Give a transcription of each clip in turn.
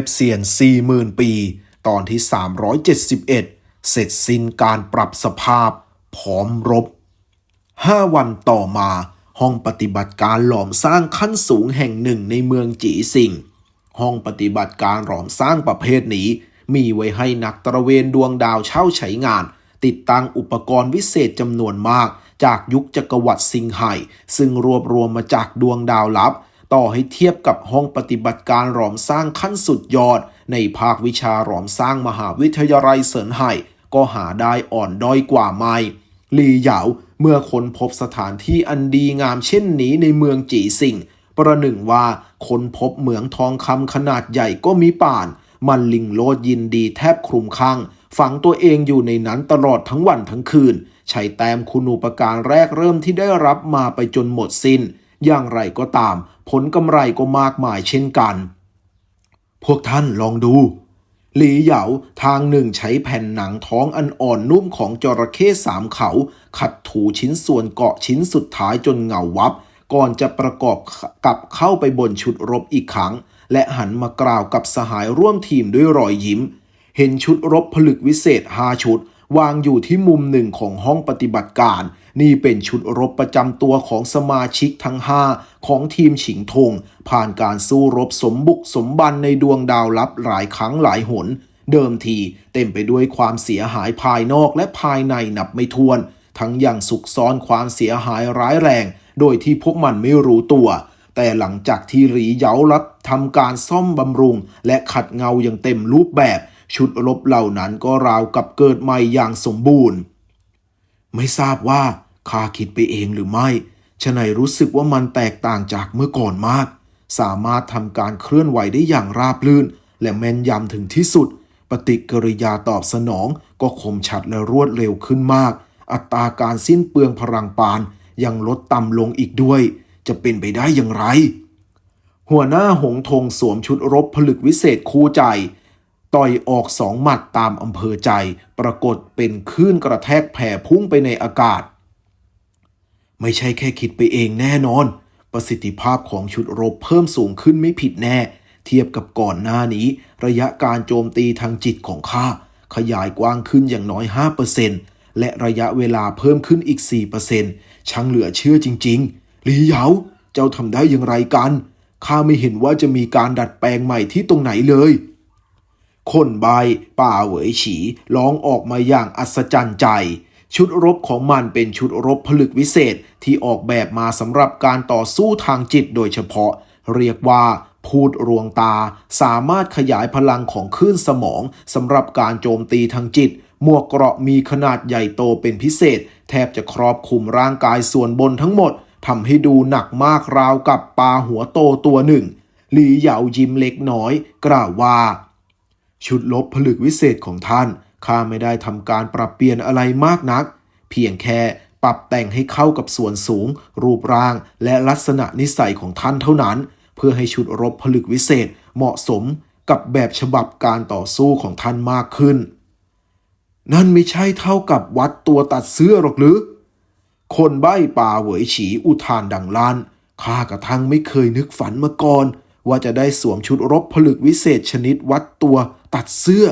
พเสียน 40,000 ปี ตอนที่ 371 เสร็จสิ้นการปรับสภาพ พร้อมรบ 5 วันต่อมาห้องปฏิบัติการหลอมสร้างขั้นสูงแห่งหนึ่งในเมืองจีสิงห้องปฏิบัติการหลอมสร้างประเภทนี้ มีไว้ให้นักตระเวนดวงดาวเช่าใช้งาน ติดตั้งอุปกรณ์วิเศษจำนวนมาก จากยุคจักรวรรดิซิงไห่ซึ่งรวบรวมมาจากดวงดาวลับ ต่อให้เทียบกับห้องปฏิบัติการหลอมสร้างขั้นสุดยอด ในภาควิชาหลอมสร้างมหาวิทยาลัยเซินไห่ก็หาได้อ่อนด้อยกว่าไม่ลีเหยาเมื่อค้นพบสถานที่อันดีงามเช่นนี้ในเมืองจีสิงประหนึ่งว่าค้นพบเหมืองทองคำขนาดใหญ่ก็มีป่าน มันลิงโลดยินดีแทบคลุมข้างฝังตัวเองอยู่ในนั้นตลอดทั้งวันทั้งคืนใช้แต้มคุณูปการแรกเริ่มที่ได้รับมาไปจนหมดสิน้น อย่างไรก็ตาม ผลกำไรก็มากมายเช่นกัน พวกท่านลองดูหลีเหยาทางหนึ่งใช้แผ่นหนังท้องอันอ่อนนุ่มของจระเข้สามเขา ขัดถูชิ้นส่วนเกาะชิ้นสุดท้ายจนเงาวับ ก่อนจะประกอบกับเข้าไปบนชุดรบอีกครั้ง และหันมากล่าวกับสหายร่วมทีมด้วยรอยยิ้ม เห็นชุดรบผลึกวิเศษห้าชุด วางอยู่ที่มุมหนึ่งของห้องปฏิบัติการ นี่เป็นชุดรบประจำตัวของสมาชิกทั้ง 5 ของทีมฉิงทง ผ่านการสู้รบสมบุกสมบันในดวงดาวลับหลายครั้งหลายหน เดิมทีเต็มไปด้วยความเสียหายภายนอกและภายในนับไม่ถ้วน ทั้งอย่างสุกซ้อนความเสียหายร้ายแรง โดยที่พวกมันไม่รู้ตัว แต่หลังจากที่หรีเยารับทำการซ่อมบำรุง และขัดเงาอย่างเต็มรูปแบบ ชุดรบเหล่านั้นก็ราวกับเกิดใหม่อย่างสมบูรณ์ ไม่ทราบว่า ข้าคิดไปเองหรือไม่ฉะไหนรู้สึกว่ามันแตกต่างจากเมื่อก่อนมาก สามารถทำการเคลื่อนไหวได้อย่างราบรื่น และแม่นยำถึงที่สุด ปฏิกิริยาตอบสนองก็คมชัดและรวดเร็วขึ้นมาก อัตราการสิ้นเปลืองพลังปาน ยังลดต่ำลงอีกด้วย จะเป็นไปได้อย่างไร หัวหน้าหงธงสวมชุดรบผลึกวิเศษคู่ใจ ต่อยออกสองหมัดตามอำเภอใจ ปรากฏเป็นคลื่นกระแทกแผ่พุ่งไปในอากาศ ไม่ใช่แค่คิดไปเองแน่นอน ประสิทธิภาพของชุดรบเพิ่มสูงขึ้นไม่ผิดแน่ เทียบกับก่อนหน้านี้ ระยะการโจมตีทางจิตของข้าขยายกว้างขึ้นอย่างน้อย 5%และระยะเวลาเพิ่มขึ้นอีก 4%ช่างเหลือเชื่อจริงๆหลีเหยาเจ้าทำได้อย่างไรกันข้าไม่เห็นว่าจะมีการดัดแปลงใหม่ที่ตรงไหนเลย คนใบป่าเหวยฉีร้องออกมาอย่างอัศจรรย์ใจ ชุดรบของมันเป็นชุดรบผลึกวิเศษที่ออกแบบมาสำหรับการต่อสู้ทางจิตโดยเฉพาะ เรียกว่าพูดรวงตา สามารถขยายพลังของคลื่นสมองสำหรับการโจมตีทางจิต หมวกเกราะมีขนาดใหญ่โตเป็นพิเศษ แทบจะครอบคลุมร่างกายส่วนบนทั้งหมดทำให้ดูหนักมากราวกับปลาหัวโตตัวหนึ่ง หลีเหยายิ้มเล็กน้อย กล่าวว่า ชุดลบผลึกวิเศษของท่าน ข้าไม่ได้ทำการปรับเปลี่ยนอะไรมากนัก เพียงแค่ปรับแต่งให้เข้ากับส่วนสูง รูปร่าง และลักษณะนิสัยของท่านเท่านั้น เพื่อให้ชุดรบผลึกวิเศษเหมาะสมกับแบบฉบับการต่อสู้ของท่านมากขึ้น นั่นไม่ใช่เท่ากับวัดตัวตัดเสื้อหรอกหรือ คนใบ้ป่าเหวยฉีอุทานดังลั่นข้ากระทั่งไม่เคยนึกฝันมาก่อน ว่าจะได้สวมชุดรบผลึกวิเศษชนิดวัดตัวตัดเสื้อ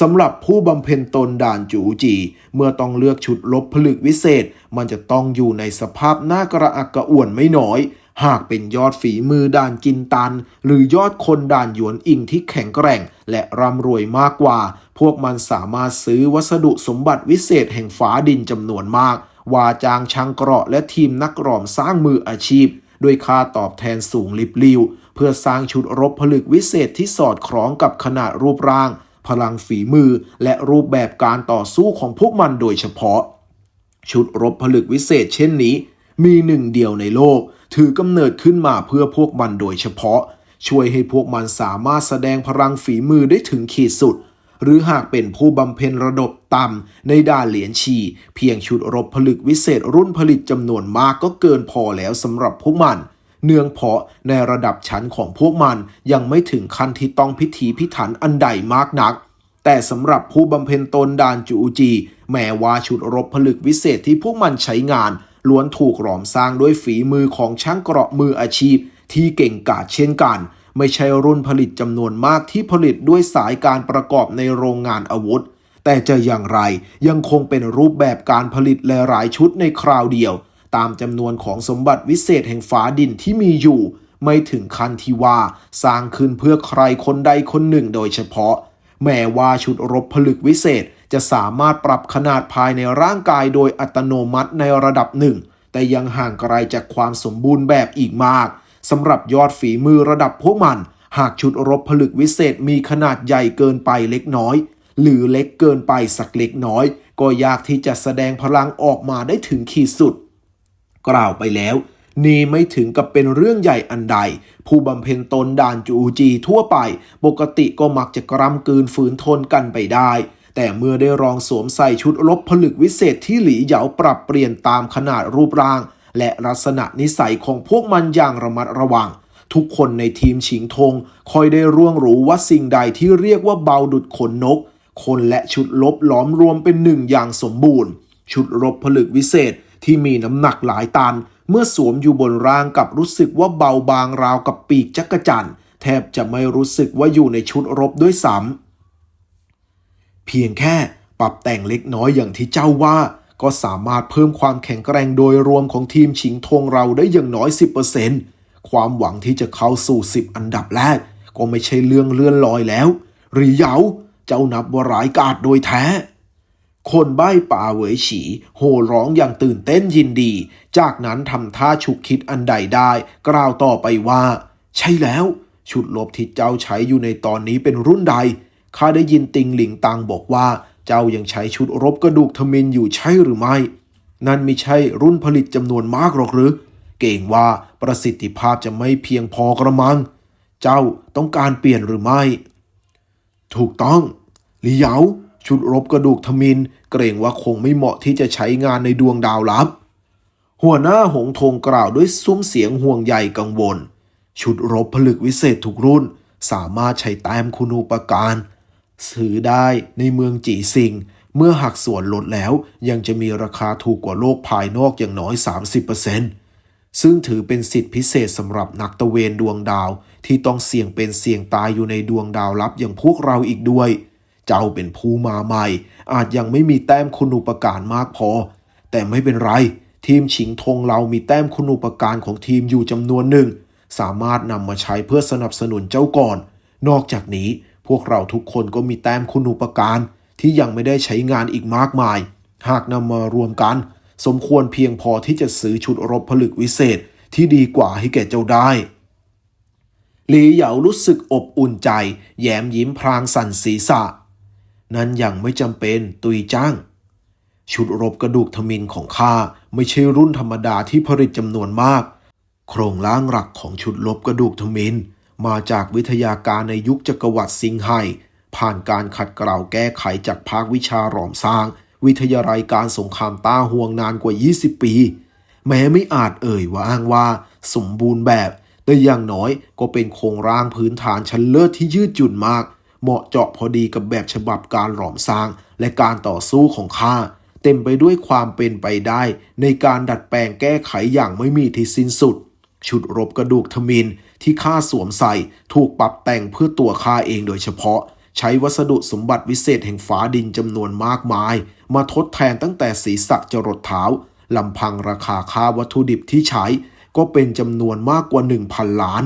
สำหรับผู้บำเพ็ญตนด่านจูจี เมื่อต้องเลือกชุดลบผลึกวิเศษ มันจะต้องอยู่ในสภาพหน้ากระอักกระอ่วนไม่น้อย หากเป็นยอดฝีมือด่านกินตัน หรือยอดคนด่านหยวนอิงที่แข็งแกร่ง และร่ำรวยมากกว่า พวกมันสามารถซื้อวัสดุสมบัติวิเศษแห่งฝาดินจำนวนมาก วาจางช่างเกราะและทีมนักรอมสร้างมืออาชีพด้วยค่าตอบแทนสูงลิบลิว เพื่อสร้างชุดรบผลึกวิเศษที่สอดคล้องกับขนาดรูปร่าง พลังฝีมือและรูปแบบการต่อสู้ของพวกมันโดยเฉพาะ ชุดรบผลึกวิเศษเช่นนี้ มีหนึ่งเดียวในโลก ถือกำเนิดขึ้นมาเพื่อพวกมันโดยเฉพาะ ช่วยให้พวกมันสามารถแสดงพลังฝีมือได้ถึงขีดสุด หรือหากเป็นผู้บำเพ็ญระดับต่ำในด้านเหรียญชี เพียงชุดรบผลึกวิเศษรุ่นผลิตจำนวนมากก็เกินพอแล้วสำหรับพวกมัน เนื่องเพราะในระดับชั้นของพวกมันยังไม่ถึงขั้นที่ต้องพิธีพิถันอันใดมากนัก แต่สำหรับผู้บำเพ็ญตนดานจูจี แม้ว่าชุดรบผลึกวิเศษที่พวกมันใช้งาน ล้วนถูกหลอมสร้างด้วยฝีมือของช่างเกราะมืออาชีพ ที่เก่งกาจเช่นกัน ไม่ใช่รุ่นผลิตจำนวนมากที่ผลิตด้วยสายการประกอบในโรงงานอาวุธ แต่จะอย่างไรยังคงเป็นรูปแบบการผลิตหลายๆชุดในคราวเดียว ตามจำนวนของสมบัติวิเศษแห่งฝาดินที่มีอยู่ ไม่ถึงขั้นที่ว่าสร้างขึ้นเพื่อใครคนใดคนหนึ่งโดยเฉพาะ แม้ว่าชุดรบผลึกวิเศษจะสามารถปรับขนาดภายในร่างกายโดยอัตโนมัติในระดับหนึ่ง แต่ยังห่างไกลจากความสมบูรณ์แบบอีกมากสำหรับยอดฝีมือระดับพวกมัน หากชุดรบผลึกวิเศษมีขนาดใหญ่เกินไปเล็กน้อย หรือเล็กเกินไปสักเล็กน้อย ก็ยากที่จะแสดงพลังออกมาได้ถึงขีดสุด กล่าวไปแล้ว นี่ไม่ถึงกับเป็นเรื่องใหญ่อันใด ผู้บำเพ็ญตนด่านจูจีทั่วไป ปกติก็มักจะกรำกืนฝืนทนกันไปได้ แต่เมื่อได้ลองสวมใส่ชุดรบผลึกวิเศษที่หลีเหยาปรับเปลี่ยนตามขนาดรูปร่าง และลักษณะนิสัยของพวกมันอย่างระมัดระวังทุกคนในทีมฉิงทงคอยได้ร่วงรู้ว่าสิ่งใดที่เรียกว่าเบาดุดขนนก คนและชุดลบล้อมรวมเป็นหนึ่งอย่างสมบูรณ์ ชุดรบผลึกวิเศษ ที่มีน้ำหนักหลายตัน เมื่อสวมอยู่บนร่างกับรู้สึกว่าเบาบางราวกับปีกจักรจันทร์แทบจะไม่รู้สึกว่าอยู่ในชุดรบด้วยซ้ำเพียงแค่ปรับแต่งเล็กน้อยอย่างที่เจ้าว่า ก็สามารถเพิ่มความแข็งแกร่งโดยรวมของทีมชิงทงเราได้อย่างน้อย 10%ความหวังที่จะเข้าสู่ 10 อันดับแรก ก็ไม่ใช่เรื่องเลื่อนลอยแล้ว หรือเยาเจ้านับว่าร้ายกาจโดยแท้ คนใบ้ป่าเหวยฉี โห่ร้องอย่างตื่นเต้นยินดี จากนั้นทำท่าฉุกคิดอันใดได้ กล่าวต่อไปว่า ใช่แล้ว ชุดลบที่เจ้าใช้อยู่ในตอนนี้เป็นรุ่นใดข้าได้ยินติงหลิงตังบอกว่า เจ้ายังใช้ชุดรบกระดูกทมินอยู่ใช่หรือไม่ นั่นไม่ใช่รุ่นผลิตจำนวนมากหรอกหรือ เก่งว่าประสิทธิภาพจะไม่เพียงพอกระมัง เจ้าต้องการเปลี่ยนหรือไม่ ถูกต้องหลี่เหยา ชุดรบกระดูกทมินเกรงว่าคงไม่เหมาะที่จะใช้งานในดวงดาวลับ หัวหน้าหงทงกล่าวด้วยซุ้มเสียงห่วงใยกังวล ชุดรบผลึกวิเศษทุกรุ่น สามารถใช้แต้มคุณูปการซื้อได้ในเมืองจีซิง เมื่อหักส่วนลดแล้วยังจะมีราคาถูกกว่าโลกภายนอกอย่างน้อย 30%ซึ่งถือเป็นสิทธิพิเศษสำหรับนักตะเวนดวงดาวที่ต้องเสี่ยงเป็นเสี่ยงตายอยู่ในดวงดาวลับอย่างพวกเราอีกด้วย เจ้าเป็นผู้มาใหม่ อาจยังไม่มีแต้มคุณูปการมากพอ แต่ไม่เป็นไร ทีมฉิงทงเรามีแต้มคุณูปการของทีมอยู่จำนวนหนึ่ง สามารถนำมาใช้เพื่อสนับสนุนเจ้าก่อน นอกจากนี้พวกเราทุกคนก็มีแต้มคุณูปการที่ยังไม่ได้ใช้งานอีกมากมาย หากนำมารวมกัน สมควรเพียงพอที่จะซื้อชุดรบผลึกวิเศษที่ดีกว่าให้แก่เจ้าได้หลีเหยารู้สึกอบอุ่นใจ แย้มยิ้มพรางสั่นศีรษะ นั้นยังไม่จำเป็นตุยจ้าง ชุดรบกระดูกทมินของข้าไม่ใช่รุ่นธรรมดาที่ผลิตจำนวนมาก โครงร่างหลักของชุดลบกระดูกทมินมาจากวิทยาการในยุคจักรวรรดิซิงไห่ผ่านการขัดเกลาแก้ไขจากภาควิชาหลอมสร้าง วิทยาลัยการสงครามต้าห่วงนานกว่า 20 ปี แม้ไม่อาจเอ่ยว่าอ้างว่า สมบูรณ์แบบ แต่อย่างน้อยก็เป็นโครงร่างพื้นฐานชั้นเลิศที่ยืดหยุ่นมาก เหมาะเจาะพอดีกับแบบฉบับการหลอมสร้าง และการต่อสู้ของข้าเต็มไปด้วยความเป็นไปได้ ในการดัดแปลงแก้ไขอย่างไม่มีที่สิ้นสุด ชุดรบกระดูกทมินที่ข้าสวมใส่ ถูกปรับแต่งเพื่อตัวข้าเองโดยเฉพาะ ใช้วัสดุสมบัติวิเศษแห่งฟ้าดินจำนวนมากมาย มาทดแทนตั้งแต่ศีรษะจรดเท้าลำพังราคาค่าวัตถุดิบที่ใช้ ก็เป็นจำนวนมากกว่า 1,000 ล้าน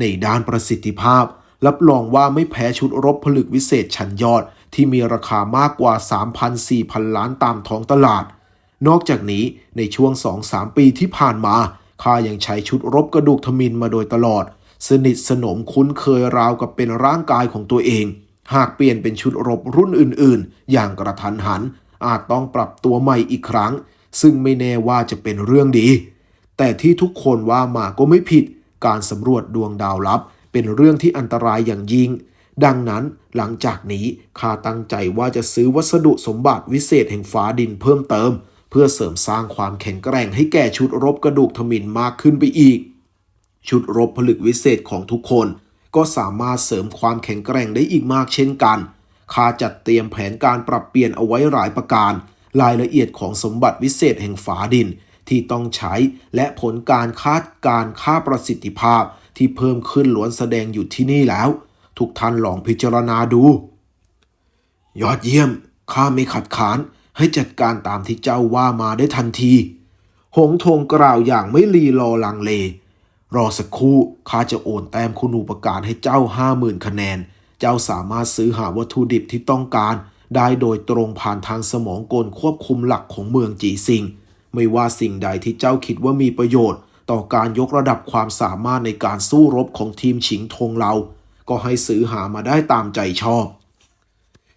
ในด้านประสิทธิภาพ รับรองว่าไม่แพ้ชุดรบผลึกวิเศษชั้นยอดที่มีราคามากกว่า 3,000-4,000 ล้านตามท้องตลาด นอกจากนี้ในช่วง 2-3 ปีที่ผ่านมาข้ายังใช้ชุดรบกระดูกทมินมาโดยตลอด สนิทสนมคุ้นเคยราวกับเป็นร่างกายของตัวเอง หากเปลี่ยนเป็นชุดรบรุ่นอื่น ๆ อย่างกระทันหัน อาจต้องปรับตัวใหม่อีกครั้ง ซึ่งไม่แน่ว่าจะเป็นเรื่องดี แต่ที่ทุกคนว่ามาก็ไม่ผิด การสำรวจดวงดาวลับ เป็นเรื่องที่อันตรายอย่างยิ่ง ดังนั้นหลังจากนี้ข้าตั้งใจว่าจะซื้อวัสดุสมบัติวิเศษแห่งฟ้าดินเพิ่มเติม เพื่อเสริมสร้างความแข็งแกร่งให้แก่ชุดรบกระดูกทมินมากขึ้นไปอีก ชุดรบผลึกวิเศษของทุกคน ก็สามารถเสริมความแข็งแกร่งได้อีกมากเช่นกันข้าจัดเตรียมแผนการปรับเปลี่ยนเอาไว้หลายประการ รายละเอียดของสมบัติวิเศษแห่งฝาดินที่ต้องใช้และผลการคาดการค่าประสิทธิภาพ ที่เพิ่มขึ้นล้วนแสดงอยู่ที่นี่แล้ว ทุกท่านลองพิจารณาดู ยอดเยี่ยมข้าไม่ขัดขานให้จัดการตามที่เจ้าว่ามาได้ทันที หงทงกล่าวอย่างไม่รีรอลังเล รอสักครู่ข้าจะโอนแต้มคุณูปการให้เจ้าห้าหมื่นคะแนน เจ้าสามารถซื้อหาวัตถุดิบที่ต้องการ ได้โดยตรงผ่านทางสมองกลควบคุมหลักของเมืองจีซิง ไม่ว่าสิ่งใดที่เจ้าคิดว่ามีประโยชน์ ต่อการยกระดับความสามารถในการสู้รบของทีมฉิงทงเรา ก็ให้ซื้อหามาได้ตามใจชอบ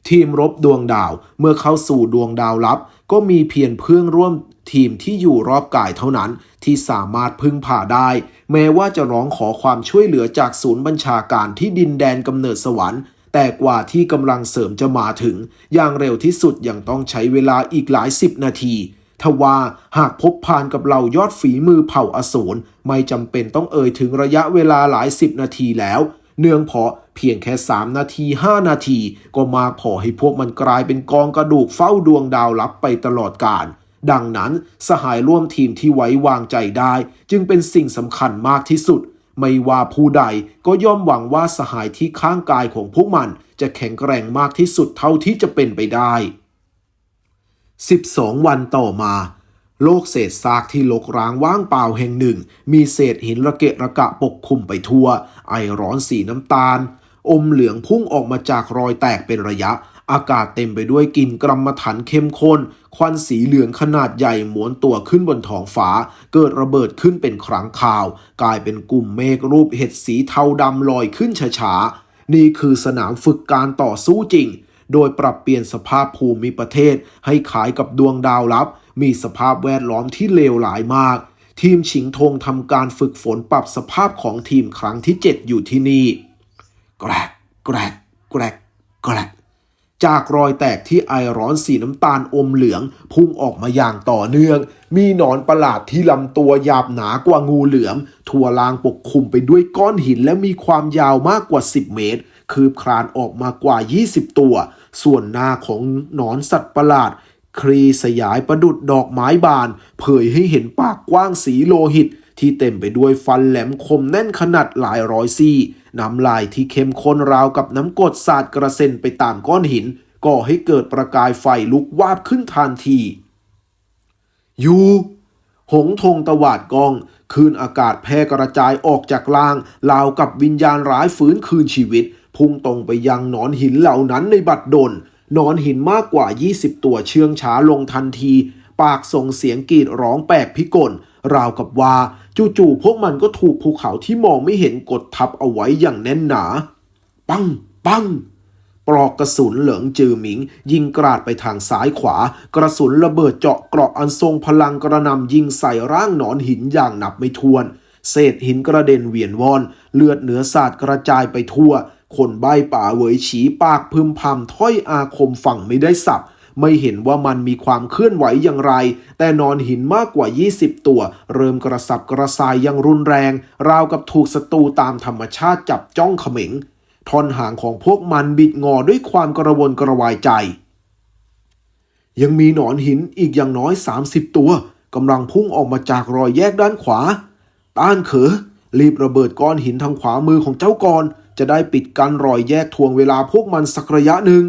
ทีมรบดวงดาวเมื่อเข้าสู่ดวงดาวลับ ก็มีเพียงเพื่อนร่วมทีมที่อยู่รอบกายเท่านั้นที่สามารถพึ่งพาได้ แม้ว่าจะร้องขอความช่วยเหลือจากศูนย์บัญชาการที่ดินแดนกำเนิดสวรรค์แต่กว่าที่กำลังเสริมจะมาถึง อย่างเร็วที่สุดยังต้องใช้เวลาอีกหลายสิบนาที ทว่าหากพบพานกับเรายอดฝีมือเผ่าอสูรไม่จำเป็นต้องเอ่ยถึงระยะเวลาหลายสิบนาทีแล้ว เนื่องเพราะเพียงแค่ 3 นาที 5 นาที ก็มากพอให้พวกมันกลายเป็นกองกระดูกเฝ้าดวงดาวลับไปตลอดกาลดังนั้นสหายร่วมทีมที่ไว้วางใจได้ จึงเป็นสิ่งสำคัญมากที่สุด ไม่ว่าผู้ใดก็ย่อมหวังว่าสหายที่ข้างกายของพวกมัน จะแข็งแกร่งมากที่สุดเท่าที่จะเป็นไปได้ 12 วันต่อมา โลกเศษซากที่ลกร้างว่างเปล่าแห่งหนึ่ง มีเศษหินระเกะระกะปกคลุมไปทั่ว ไอร้อนสีน้ำตาล อมเหลืองพุ่งออกมาจากรอยแตกเป็นระยะ อากาศเต็มไปด้วยกลิ่นกรรมฐานเข้มข้น ควันสีเหลืองขนาดใหญ่หมุนตัวขึ้นบนท้องฟ้า เกิดระเบิดขึ้นเป็นครั้งข่าว กลายเป็นกลุ่มเมฆรูปเห็ดสีเทาดำลอยขึ้นช้าๆนี่คือสนามฝึกการต่อสู้จริง โดยปรับเปลี่ยนสภาพภูมิประเทศ ให้ขายกับดวงดาวลับ มีสภาพแวดล้อมที่เลวหลายมาก ทีมฉิงทงทำการฝึกฝนปรับสภาพของทีมครั้งที่ 7 อยู่ที่นี่แกรกแกรกแกรกแกรกจากรอยแตกที่ไอร้อนสีน้ำตาลอมเหลือง พุ่งออกมาอย่างต่อเนื่อง มีหนอนประหลาดที่ลำตัวหยาบหนากว่างูเหลือม ทั่วลางปกคลุมไปด้วยก้อนหินและมีความยาวมากกว่า 10 เมตร คืบคลานออกมากว่า 20 ตัว ส่วนหน้าของหนอนสัตว์ประหลาดครีสยายประดุดดอกไม้บาน เผยให้เห็นปากกว้างสีโลหิต ที่เต็มไปด้วยฟันแหลมคมแน่นขนาดหลายร้อยซี่ น้ำลายที่เข้มข้นราวกับน้ำกรดสาดกระเซ็นไปตามก้อนหิน ก่อให้เกิดประกายไฟลุกวาบขึ้นทันทีอยู่หงทงตวาดกองคืนอากาศแพร่กระจายออกจากล่างราวกับวิญญาณร้ายฟื้นคืนชีวิต พุ่งตรงไปยังหนอนหินเหล่านั้นในบัดดลหนอนหินมากกว่า 20 ตัวเชื่องช้าลงทันที ปากส่งเสียงกรีดร้องแปลกพิกล ราวกับว่าจู่ๆพวกมันก็ถูกภูเขาที่มองไม่เห็นกดทับเอาไว้อย่างแน่นหนา ปัง ปัง ปลอกกระสุนเหลืองจือหมิง ยิงกราดไปทางซ้ายขวา กระสุนระเบิดเจาะเกราะอันทรงพลังกระนำยิงใส่ร่างหนอนหินอย่างนับไม่ถ้วน เศษหินกระเด็นเวียนวอน เลือดเหนือสาดกระจายไปทั่ว คนใบ้ป่าเหวยฉีปากพึมพำถ้อยอาคมฝั่งไม่ได้สับไม่เห็นว่ามันมีความเคลื่อนไหวอย่างไร แต่นอนหินมากกว่า 20 ตัว เริ่มกระสับกระส่ายอย่างรุนแรง ราวกับถูกศัตรูตามธรรมชาติจับจ้องเขม็งท่อนหางของพวกมันบิดงอด้วยความกระวนกระวายใจ ยังมีหนอนหินอีกอย่างน้อย 30 ตัวกำลังพุ่งออกมาจากรอยแยกด้านขวา ต้านเขอรีบระเบิดก้อนหินทางขวามือของเจ้าก่อน จะได้ปิดกันรอยแยกทวงเวลาพวกมันสักระยะหนึ่ง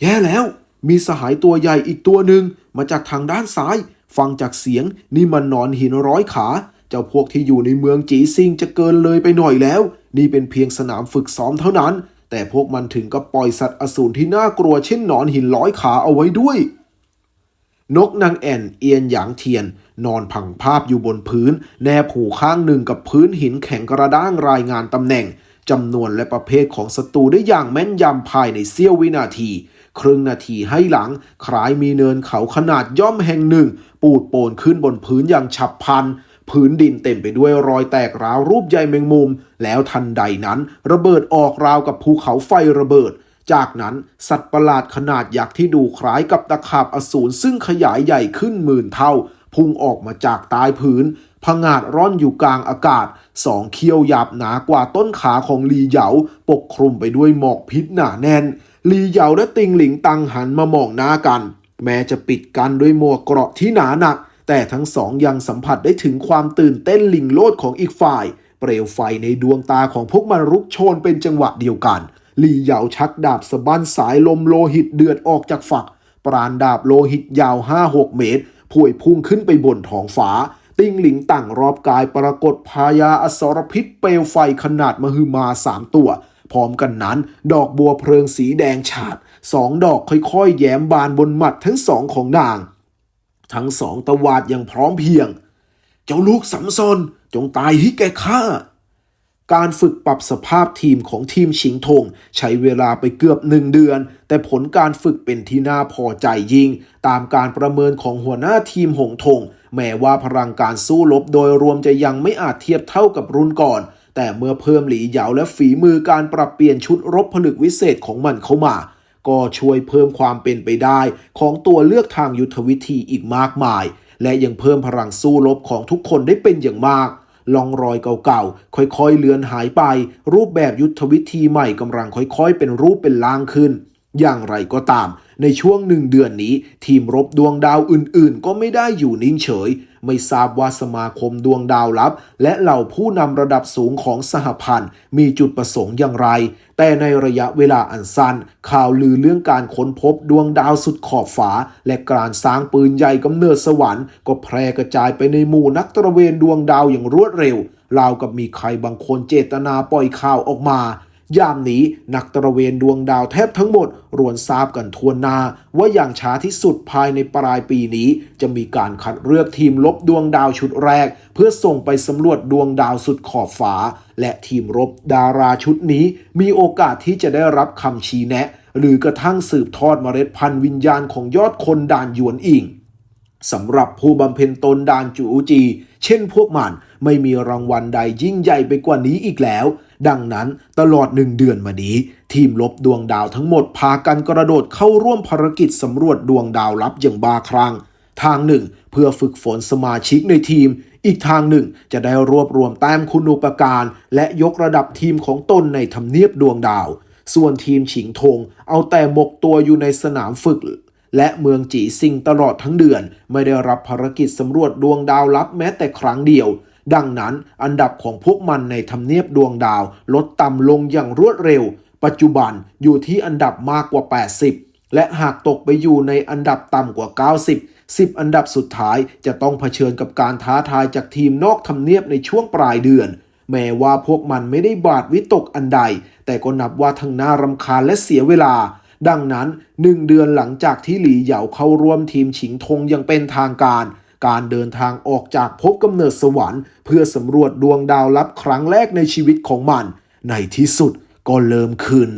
แย่แล้ว มีสหายตัวใหญ่อีกตัวหนึ่งมาจากทางด้านซ้าย ฟังจากเสียงนี่มันนอนหินร้อยขา เจ้าพวกที่อยู่ในเมืองจีซิงจะเกินเลยไปหน่อยแล้ว นี่เป็นเพียงสนามฝึกซ้อมเท่านั้น แต่พวกมันถึงกับปล่อยสัตว์อสูรที่น่ากลัวเช่นหนอนหินร้อยขาเอาไว้ด้วย นกนางแอ่นเอียนหยางเทียนนอนพังภาพอยู่บนพื้น แนบหูข้างหนึ่งกับพื้นหินแข็งกระด้างรายงานตำแหน่ง จำนวนและประเภทของศัตรูได้อย่างแม่นยำภายในเสี้ยววินาที ครึ่งนาทีให้หลังคล้ายมีเนินเขาขนาดย่อมแห่งหนึ่ง ปูดโปนขึ้นบนพื้นอย่างฉับพลันพื้นดินเต็มไปด้วยรอยแตกร้าวรูปใยแมงมุม แล้วทันใดนั้นระเบิดออกราวกับภูเขาไฟระเบิด จากนั้นสัตว์ประหลาดขนาดยักษ์ที่ดูคล้ายกับตะขาบอสูรซึ่งขยายใหญ่ขึ้นหมื่นเท่า พุ่งออกมาจากใต้พื้นผงาดร่อนอยู่กลางอากาศสองเขี้ยวหยาบหนากว่าต้นขาของลีเหยาปกคลุมไปด้วยหมอกพิษหนาแน่น ลีเหยาและติงหลิงตังหันมามองหน้ากัน แม้จะปิดกันด้วยหมวกเกราะที่หนาหนัก แต่ทั้งสองยังสัมผัสได้ถึงความตื่นเต้นลิงโลดของอีกฝ่าย เปลวไฟในดวงตาของพวกมันรุกโชนเป็นจังหวะเดียวกันลีเหยาชักดาบสะบั้นสายลมโลหิตเดือดออกจากฝัก ปราณดาบโลหิตยาว5-6เมตร พวยพุ่งขึ้นไปบนท้องฟ้า ติ้งหลิงตั้งรอบกายปรากฏพายาอสรพิษเปลวไฟขนาดมหึมาสามตัว พร้อมกันนั้น ดอกบัวเพลิงสีแดงฉาดสองดอกค่อยๆ แย้มบานบนหมัดทั้งสองของนาง ทั้งสองตวาดอย่างพร้อมเพียง เจ้าลูกสำซอนจงตายให้แก่ข้า การฝึกปรับสภาพทีมของทีมชิงธงใช้เวลาไปเกือบหนึ่งเดือน แต่ผลการฝึกเป็นที่น่าพอใจยิ่ง ตามการประเมินของหัวหน้าทีมหงธงแม้ว่าพลังการสู้รบโดยรวมจะยังไม่อาจเทียบเท่ากับรุ่นก่อน แต่เมื่อเพิ่มหลีเหยาและฝีมือการปรับเปลี่ยนชุดรบผลึกวิเศษของมันเข้ามาก็ช่วยเพิ่มความเป็นไปได้ ของตัวเลือกทางยุทธวิธีอีกมากมาย และยังเพิ่มพลังสู้รบของทุกคนได้เป็นอย่างมาก ลองรอยเก่าๆ ค่อยๆเลือนหายไป รูปแบบยุทธวิธีใหม่กำลังค่อยๆ เป็นรูปเป็นล่างขึ้น อย่างไรก็ตาม ในช่วงหนึ่งเดือนนี้ ทีมรบดวงดาวอื่นๆ ก็ไม่ได้อยู่นิ่งเฉย ไม่ทราบว่าสมาคมดวงดาวลับ และเหล่าผู้นำระดับสูงของสหพันธ์ มีจุดประสงค์อย่างไร แต่ในระยะเวลาอันสั้น ข่าวลือเรื่องการค้นพบดวงดาวสุดขอบฟ้าและการสร้างปืนใหญ่กำเนิดสวรรค์ก็แพร่กระจายไปในหมู่นักตระเวนดวงดาวอย่างรวดเร็วราวกับมีใครบางคนเจตนาปล่อยข่าวออกมา ยามนี้นักตระเวนดวงดาวแทบทั้งหมด รวนทราบกันทั่วหน้าว่าอย่างช้าที่สุดภายในปลายปีนี้ จะมีการคัดเลือกทีมลบดวงดาวชุดแรก เพื่อส่งไปสำรวจดวงดาวสุดขอบฟ้า และทีมรบดาราชุดนี้ มีโอกาสที่จะได้รับคำชี้แนะ หรือกระทั่งสืบทอดเมล็ดพันธุ์วิญญาณของยอดคนด่านยวนอิงสำหรับผู้บำเพ็ญตนดานจูจี เช่นพวกมัน ไม่มีรางวัลใดยิ่งใหญ่ไปกว่านี้อีกแล้ว ดังนั้นตลอดหนึ่งเดือนมานี้ ทีมลบดวงดาวทั้งหมดพากันกระโดดเข้าร่วมภารกิจสำรวจดวงดาวลับอย่างบ้าคลั่งทางหนึ่ง เพื่อฝึกฝนสมาชิกในทีม อีกทางหนึ่งจะได้รวบรวมแต้มคุณูปการ และยกระดับทีมของตนในทำเนียบดวงดาว ส่วนทีมฉิงทง เอาแต่หมกตัวอยู่ในสนามฝึก และเมืองจีซิงตลอดทั้งเดือน ไม่ได้รับภารกิจสำรวจดวงดาวลับแม้แต่ครั้งเดียว ดังนั้นอันดับของพวกมันในทำเนียบดวงดาวลดต่ำลงอย่างรวดเร็ว ปัจจุบันอยู่ที่อันดับมากกว่า 80 และหากตกไปอยู่ในอันดับต่ำกว่า 90 10 อันดับสุดท้ายจะต้องเผชิญกับการท้าทายจากทีมนอกทำเนียบในช่วงปลายเดือน แม้ว่าพวกมันไม่ได้บาดวิตกอันใด แต่ก็นับว่าทั้งน่ารำคาญและเสียเวลา ดังนั้นหนึ่งเดือนหลังจากที่หลีเหยาเข้าร่วมทีมฉิงทงอยังเป็นทางการ การเดินทางออกจากภพกำเนิดสวรรค์ เพื่อสำรวจดวงดาวลับครั้งแรกในชีวิตของมัน ในที่สุดก็เริ่มขึ้น